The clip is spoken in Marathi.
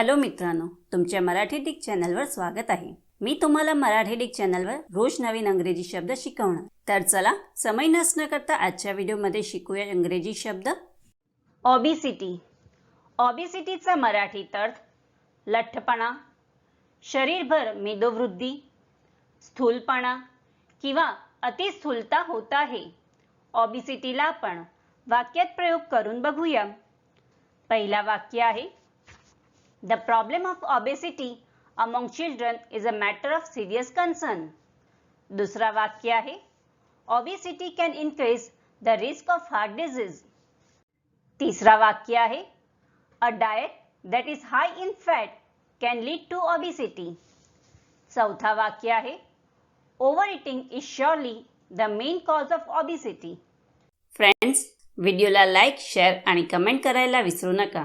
हॅलो मित्रांनो तुमच्या मराठी डिक चॅनलवर स्वागत आहे. मी तुम्हाला मराठी डिक चॅनलवर रोज नवीन अंग्रेजी शब्द शिकवणार. तर चला समय नसणं करता आजच्या व्हिडिओमध्ये शिकूया इंग्रजी शब्द. ऑबिसिटी ऑबिसिटीचा मराठीत अर्थ लठ्ठपणा शरीरभर मेदोवृद्धी स्थूलपणा किंवा अतिस्थूलता होत आहे. ऑबिसिटीला आपण वाक्यात प्रयोग करून बघूया. पहिला वाक्य आहे The problem of obesity among children is a matter of serious concern. दुसरा वाक्य आहे Obesity can increase the risk of heart disease. तिसरा वाक्य आहे A diet that is high in fat can lead to obesity. चौथा वाक्य आहे Overeating is surely the main cause of obesity. Friends व्हिडिओला लाईक शेअर आणि कमेंट करायला विसरू नका